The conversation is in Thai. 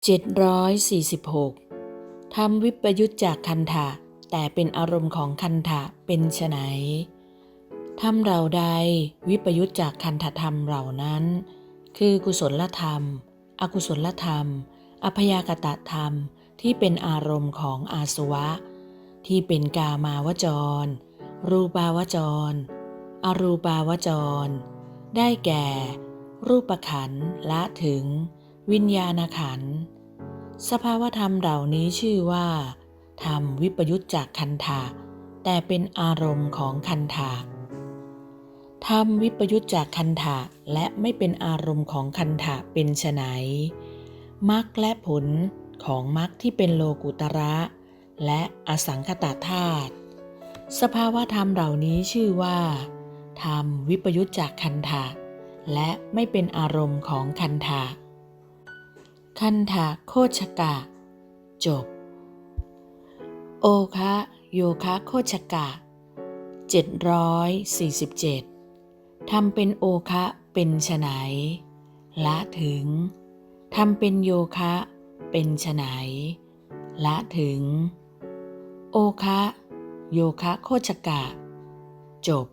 746ทำวิปยุตจากคันถะแต่เป็นอารมณ์ของคันถะเป็นไฉนทำเราใดวิปยุตจากคันถธรรมเหล่านั้น คือกุศลธรรม อกุศลธรรม อพยากตะธรรมที่เป็นอารมณ์ของอาสวะ ที่เป็นกามาวจร รูปาวจร อรูปาวจร ได้แก่ รูปขันละถึง วิญญาณขันธ์ สภาวธรรมเหล่านี้ชื่อว่า ธรรมวิปยุตจากคันธะแต่เป็นอารมณ์ของคันธะธรรมวิปยุตจากคันธะและไม่เป็นอารมณ์ของคันธะเป็นไฉนมรรคและผลของมรรคที่เป็นโลกุตระ และอสังคตาธาตุสภาวธรรมเหล่านี้ชื่อว่า ธรรมวิปยุตจากคันธะและไม่เป็นอารมณ์ของคันธะ คันธะโคชกะ จบ โอคะโยคะโคชกะ 747ทำเป็นโอคะเป็นไฉนละถึงทำเป็นโยคะ เป็นไฉนละถึง โอคะ โยคะโคชกะ จบ